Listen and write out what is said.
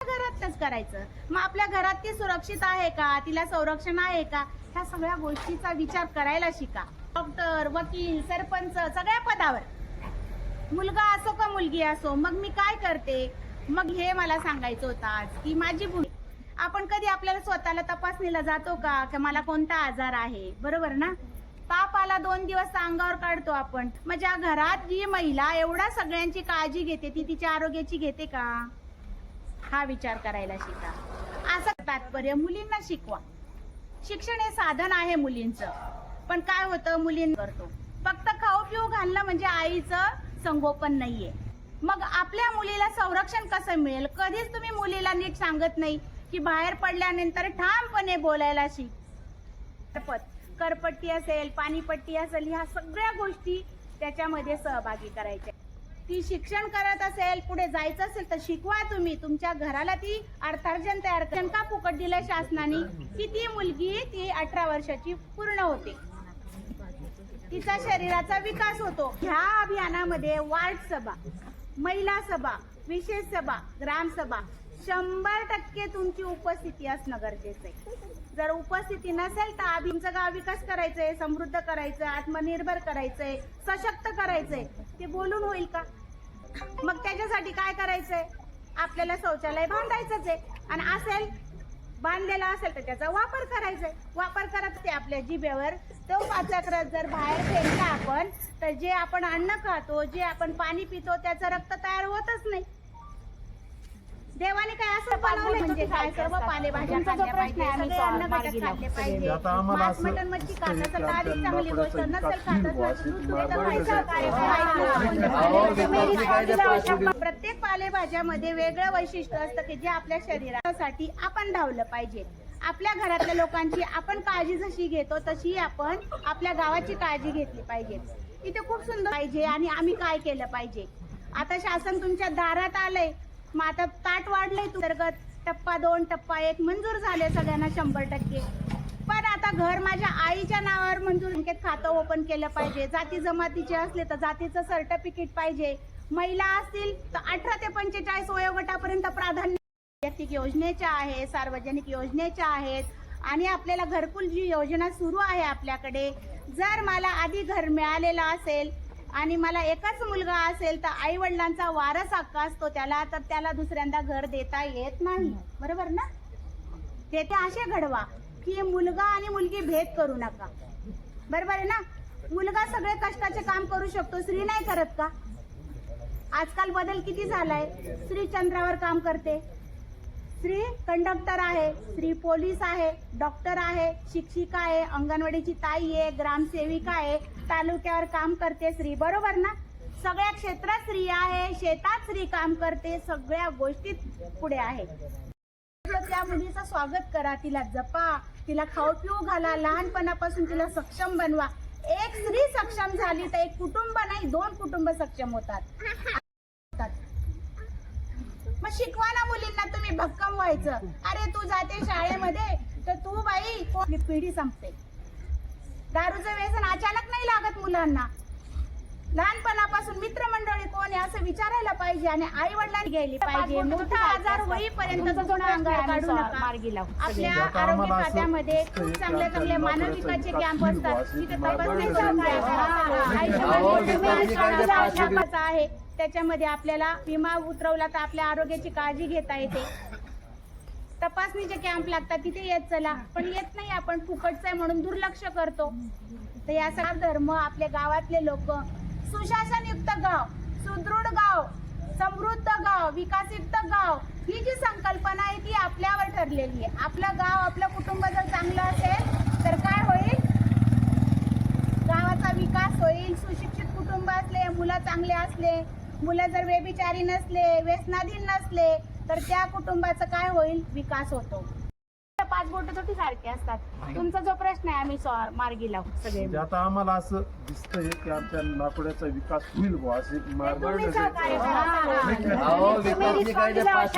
घरातच करायचं. मग आपल्या घरात ती सुरक्षित आहे का? तिला संरक्षण आहे का? ह्या सगळ्या गोष्टीचा विचार करायला शिका. डॉक्टर वकील सरपंच सगळ्या पदावर. मुलगा असो का मुलगी असो मग मी काय करते? मग हे मला सांगायचं होतं आज की माझी भूमिका आपण कधी आपल्याला स्वतःला तपासणीला जातो का मला कोणता आजार आहे? बरोबर ना? पापाला दोन दिवस अंगावर काढतो आपण. म्हणजे घरात जी महिला एवढा सगळ्यांची काळजी घेते ती तिच्या आरोग्याची घेते का? हा विचार करायला शिका. असं तात्पर्य मुलींना शिकवा. शिक्षण हे साधन आहे मुलींचं. पण काय होतं मुलीं करतो. फक्त खाऊ पिऊ घालणं म्हणजे आईचं संगोपन नाहीये. मग आपल्या मुलीला संरक्षण कसं मिळेल? कधीच तुम्ही मुलीला नीट सांगत नाही की बाहेर पडल्यानंतर ठामपणे बोलायला शिक. करपत करपट्टी असेल पाणीपट्टी असेल ह्या सगळ्या गोष्टी त्याच्यामध्ये सहभागी करायच्या ती शिक्षण करत असेल पुढे जायचं असेल तर शिकवा तुम्ही. तुमच्या घराला ती अर्थार्जन तयार का फुकट दिलं शासनाने की ती मुलगी ती अठरा वर्षाची पूर्ण होते. तिचा शरीराचा विकास होतो. ह्या अभियानामध्ये वार्ड सभा महिला सभा विशेष सभा ग्रामसभा शंभर टक्के तुमची उपस्थिती असणं गरजेचं आहे. जर उपस्थिती नसेल तर अभिमचं गाव विकास करायचंय समृद्ध करायचं आत्मनिर्भर करायचंय सशक्त करायचंय. ते बोलून होईल का? मग त्याच्यासाठी काय करायचंय? आपल्याला शौचालय बांधायचंच आहे. आणि असेल बांधलेला असेल तर त्याचा वापर करायचा आहे वापर करत ते आपल्या जिभेवर तो पाचक्र जर बाहेर फेकला आपण तर जे आपण अन्न खातो जे आपण पाणी पितो त्याचं रक्त तयार होतच नाही देवाने काय असं बनवलंय म्हणजे काय सर्व पालेभाज्या खाल्ल्या पाहिजे सगळे अन्न घटक खाल्ले पाहिजे. आता आम्हाला मांस असं मटण मच्छी खात ते असेल तर अधिक त्या चांगली गोष्ट नसेल खात दूध पितं मार्गदर्शन खायचं. प्रत्येक पालेभाज्यामध्ये वेगळं वैशिष्ट्य असतं की जे आपल्या शरीरासाठी आपण धावलं पाहिजे. आपल्या घरातल्या लोकांची आपण काळजी जशी घेतो तशी आपण आपल्या गावाची काळजी घेतली पाहिजे. इथे खूप सुंदर पाहिजे आणि आम्ही काय केलं पाहिजे? आता शासन तुमच्या दारात आलंय. मग आता ताट वाढलंय अंतर्गत टप्पा दोन टप्पा एक. मंजूर झाले सगळ्यांना शंभर टक्के. पण आता घर माझ्या आईच्या नावावर मंजूर बँकेत खातं ओपन केलं पाहिजे. जाती जमातीचे असले तर जातीचं सर्टिफिकेट पाहिजे. महिला असतील तर अठरा ते पंचेचाळीस वयोगटापर्यंत प्राधान्य वैयक्तिक योजनेच्या आहे सार्वजनिक योजनेच्या आहेत. आणि आपल्याला घरकुल जी योजना सुरू आहे आपल्याकडे जर मला आधी घर मिळालेलं असेल आणि मला एकच मुलगा असेल तर आई वडिलांचा वारस हक्क असतो त्याला तर त्याला दुसऱ्यांदा घर देता येत नाही. बरोबर ना? ते ते असे घडवा की मुलगा आणि मुलगी भेद करू नका. बरोबर आहे ना? मुलगा सगळे कष्टाचे काम करू शकतो स्त्री नाही करत का? आजकाल बदल किती झालाय? स्त्री चंद्रावर काम करते स्त्री कंडक्टर आहे स्त्री पोलीस आहे डॉक्टर आहे शिक्षिका आहे अंगणवाडीची ताई आहे ग्रामसेविका आहे तालुक्यावर काम करते स्त्री बरोबर ना? सगळ्या क्षेत्रात स्त्री आहे शेतात स्त्री काम करते सगळ्या गोष्टीत पुढे आहे. त्या मुलीचं स्वागत करा तिला जपा तिला खाऊ पिऊ घाला लहानपणापासून तिला सक्षम बनवा. एक स्त्री सक्षम झाली तर एक कुटुंब नाही दोन कुटुंब सक्षम होतात. मग शिकवा ना मुलींना तुम्ही भक्कम व्हायचं. अरे तू जाते शाळेमध्ये तर तू बाई पिढी संपते. दारूचं व्यसन अचानक नाही लागत मुलांना. लहानपणापासून मित्रमंडळी कोण आहे असं विचारायला पाहिजे आणि आई वडिलांनी घ्यायला पाहिजे. मोठा आजार होईपर्यंत काढू नका आपल्या आरोग्य खात्यामध्ये खूप चांगले चांगले मानविकाचे कॅम्प असतात. तिथे तपासण्याचं आहे. त्याच्यामध्ये आपल्याला विमा उतरवला तर आपल्या आरोग्याची काळजी घेता येते. तपासणीचे कॅम्प लागतात तिथे येत चला. पण येत नाही आपण. फुकटचं आहे म्हणून दुर्लक्ष करतो. तर या सगळा धर्म आपल्या गावातले लोक. सुशासनयुक्त गाव सुदृढ गाव. समृद्ध गाव विकसित गाव ही जी संकल्पना आहे ती आपल्यावर ठरलेली आहे. आपलं गाव आपलं कुटुंब जर चांगलं असेल तर काय होईल? गावाचा विकास होईल सुशिक्षित कुटुंब असले मुलं चांगले असले मुलं जर व्यभिचारी नसले व्यसनाधीन नसले तर त्या कुटुंबाचं काय होईल? विकास होतो. पाच बोट थोडी सारखे असतात. तुमचा जो प्रश्न आहे आम्ही सॉ- मार्गी लावू सगळे. म्हणजे आता आम्हाला असं दिसतंय की आमच्या नाकोड्याचा विकास होईल बुवा असे तुम्ही मार्गदर्शन सहकार्य करा. अहो, विकासची काय ते पाच